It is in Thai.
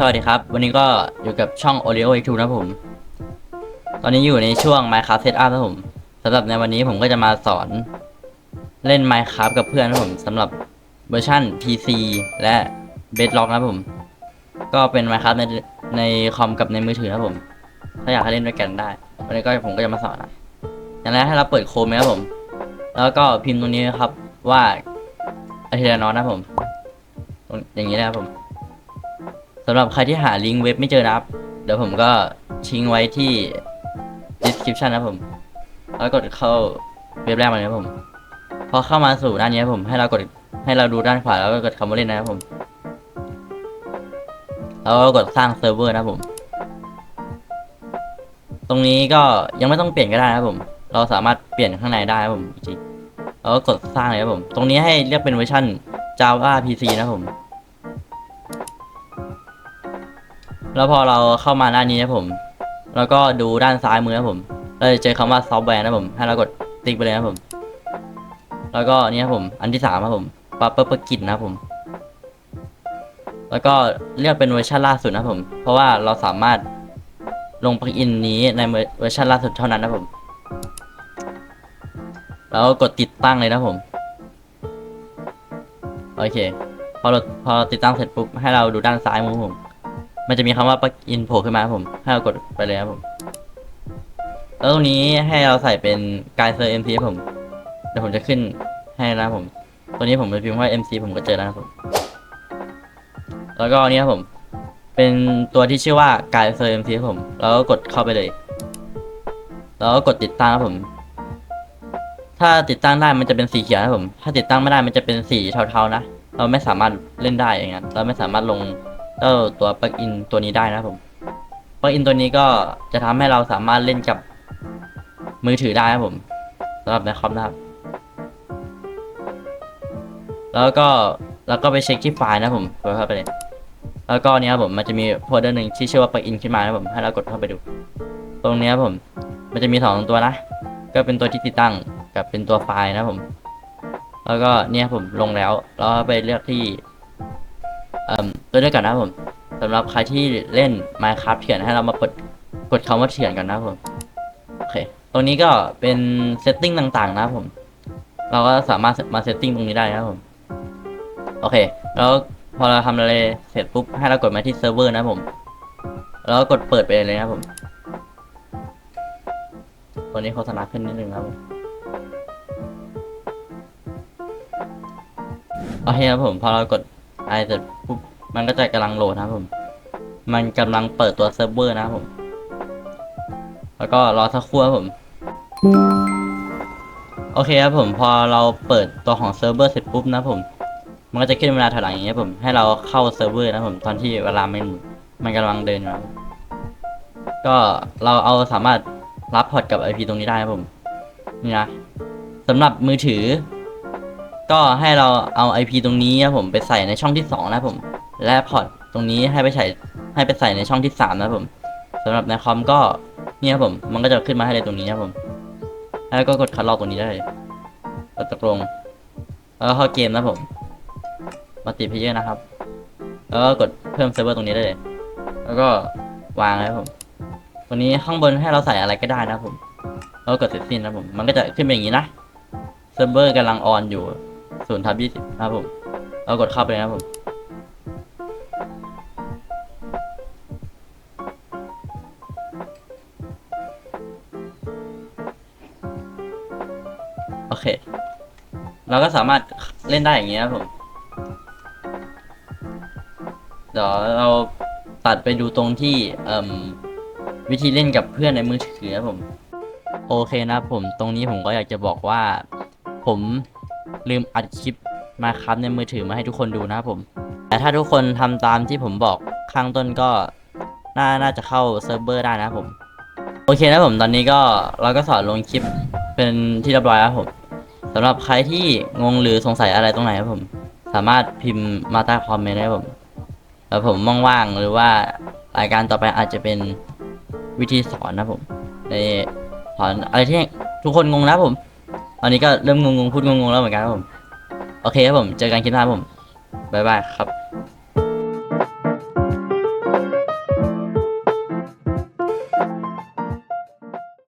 สวัสดีครับ วันนี้ก็อยู่กับช่อง Oreo X2 นะผม ตอนนี้อยู่ในช่วง Minecraft Setup นะผมสำหรับในวันนี้ผมก็จะมาสอนเล่น Minecraft กับเพื่อนนะผมสำหรับเวอร์ชัน PC และ Bedrock นะผม ก็เป็น Minecraft ในในคอมกับในมือถือนะผม ถ้าอยากให้เล่นด้วยกันได้ วันนี้ก็ผมก็จะมาสอนนะอย่างแรกให้เราเปิดโคมนะครับผม แล้วก็พิมพ์ตรงนี้นะครับว่าอาทิตย์นอนนะผม อย่างนี้นะครับผม สำหรับใครที่หาลิงก์เว็บไม่เจอนะครับ เดี๋ยวผมก็ทิ้งไว้ที่ description นะผม แล้วกดเข้าเว็บแรกมาเลยครับผม พอเข้ามาสู่ด้านนี้ครับผมให้เรากดให้เราดูด้านขวาแล้วก็กดคำว่าเล่นนะครับผมแล้วก็กดสร้างเซิร์ฟเวอร์นะครับผม ตรงนี้ก็ยังไม่ต้องเปลี่ยนก็ได้นะครับผม เราสามารถเปลี่ยนข้างในได้ครับผมจริงๆแล้วก็กดสร้างเลยครับผม ตรงนี้ให้เรียกเป็นเวอร์ชัน Java PC นะครับผม แล้วพอเราเข้ามาด้านนี้นะผม แล้วก็ดูด้านซ้ายมือนะผมเราจะเจอคำว่าซอฟต์แวร์นะผม ให้เรากดติ๊กไปเลยนะผม แล้วก็นี่ครับผม อันที่สามครับผมปั๊บปั๊บปั๊บกินนะผม แล้วก็เลือกเป็นเวอร์ชันล่าสุดนะผม เพราะว่าเราสามารถลงปลั๊กอินนี้ในเวอร์ชันล่าสุดเท่านั้นนะผม แล้วก็กดติดตั้งเลยนะผม โอเค พอเราพอติดตั้งเสร็จปุ๊บให้เราดูด้านซ้ายมือผม มันจะมีคำว่าปลั๊กอินโผล่ขึ้นมาครับผม ให้เรากดไปเลยครับผม แล้วตรงนี้ให้เราใส่เป็นกายเซอร์ MC ครับผม เดี๋ยวผมจะขึ้นให้นะครับผม ตัวนี้ผมไปพิมพ์ว่า MC ผมก็เจอแล้วครับผม แล้วก็อันนี้ครับผม เป็นตัวที่ชื่อว่ากายเซอร์ MC ครับผม แล้วก็กดเข้าไปเลย แล้วก็กดติดตั้งครับผม ถ้าติดตั้งได้มันจะเป็นสีเขียวนะครับผม ถ้าติดตั้งไม่ได้มันจะเป็นสีเทาๆนะ เราไม่สามารถเล่นได้อย่างนั้นเราไม่สามารถลง เจ้าตัวปลั๊กอินตัวนี้ได้นะผมปลั๊กอินตัวนี้ก็จะทำให้เราสามารถเล่นกับมือถือได้ครับผมสำหรับในคอมนะครับ แล้วก็แล้วก็ไปเช็คที่ไฟล์นะผมกดเข้าไปเลย แล้วก็เนี้ยผมมันจะมีโฟลเดอร์หนึ่งที่ชื่อว่าปลั๊กอินขึ้นมานะครับผมให้เรากดเข้าไปดู ตรงเนี้ยครับผม มันจะมีสองตัวนะ ก็เป็นตัวที่ติดตั้งกับเป็นตัวไฟล์นะผม แล้วก็เนี่ยผมลงแล้วแล้วก็ไปเลือกที่เอ่อ ตัวด้วยกันนะผมสำหรับใครที่เล่น Minecraft เถื่อนให้เรามากดกดคำว่าเถื่อนกันนะผมโอเค ตรงนี้ก็เป็นเซตติ้งต่างๆ นะผม เราก็สามารถมาเซตติ้งตรงนี้ได้นะผม โอเค แล้วพอเราทำอะไรเสร็จปุ๊บให้เรากดมาที่เซิร์ฟเวอร์นะผม แล้วกดเปิดไปเลยนะผมตัวนี้โฆษณาขึ้นนิดนึงนะครับผมโอเคครับผม พอเรากดไอเสร็จ มันก็จะกำลังโหลดนะครับผม มันกำลังเปิดตัวเซิร์ฟเวอร์นะครับผม แล้วก็รอสักครู่ครับผม โอเคครับผม พอเราเปิดตัวของเซิร์ฟเวอร์เสร็จปุ๊บนะผม มันก็จะขึ้นเวลาถอยหลังอย่างเงี้ยผม ให้เราเข้าเซิร์ฟเวอร์นะผม ตอนที่เวลามันมันกำลังเดินอยู่นะก็เราเอาสามารถรับพอร์ตกับ IP ตรงนี้ได้นะครับผม นี่นะสำหรับมือถือ ก็ให้เราเอา IP ตรงนี้นะผมไปใส่ในช่องที่ 2 นะผม และพอร์ตตรงนี้ให้ไปใส่ให้ไปใส่ในช่องที่ 3 นะผมสำหรับในคอมก็เนี่ยครับผม มันก็จะขึ้นมาให้เลยตรงนี้นะครับผม แล้วก็กดคัดลอกตรงนี้ได้กดตกลงแล้วก็เข้าเกมนะผมมัลติเพเยอร์นะครับ แล้วก็กดเพิ่มเซิร์ฟเวอร์ตรงนี้ได้เลย แล้วก็วางนะครับผมตรงนี้ข้างบนให้เราใส่อะไรก็ได้นะผม แล้วก็กดเสร็จสิ้นนะผม มันก็จะขึ้นเป็นอย่างนี้นะ เซิร์ฟเวอร์กำลังออนอยู่ศูนย์ทับยี่สิบครับผม เรากดเข้าไปนะผม เค เราก็สามารถเล่นได้อย่างนี้ครับผม เดี๋ยวเราตัดไปดูตรงที่เอวิธีเล่นกับเพื่อนในมือถือนะครับผม โอเคนะครับผมตรงนี้ผมก็อยากจะบอกว่า ผมลืมอัดคลิปมาครับในมือถือมาให้ทุกคนดูนะครับผม แต่ถ้าทุกคนทำตามที่ผมบอกข้างต้นก็น่าน่าจะเข้าเซิร์ฟเวอร์ได้นะครับผม โอเคนะผมตอนนี้ก็เราก็สอนลงคลิปเป็นที่เรียบร้อยแล้วผมำหรับใครที่งงหรือสงสัยอะไรตรงไหนครับผม สามารถพิมพ์มาใต้คอมเมนต์ได้ผมแล้วผมว่างๆหรือว่ารายการต่อไปอาจจะเป็นวิธีสอนนะผม ในสอนอะไรที่ทุกคนงงนะผมตอนนี้ก็เริ่มงงๆพูดงงๆแล้วเหมือนกันครับผม โอเคครับผม เจอกันคลิปหน้าผมบ๊ายบายครับ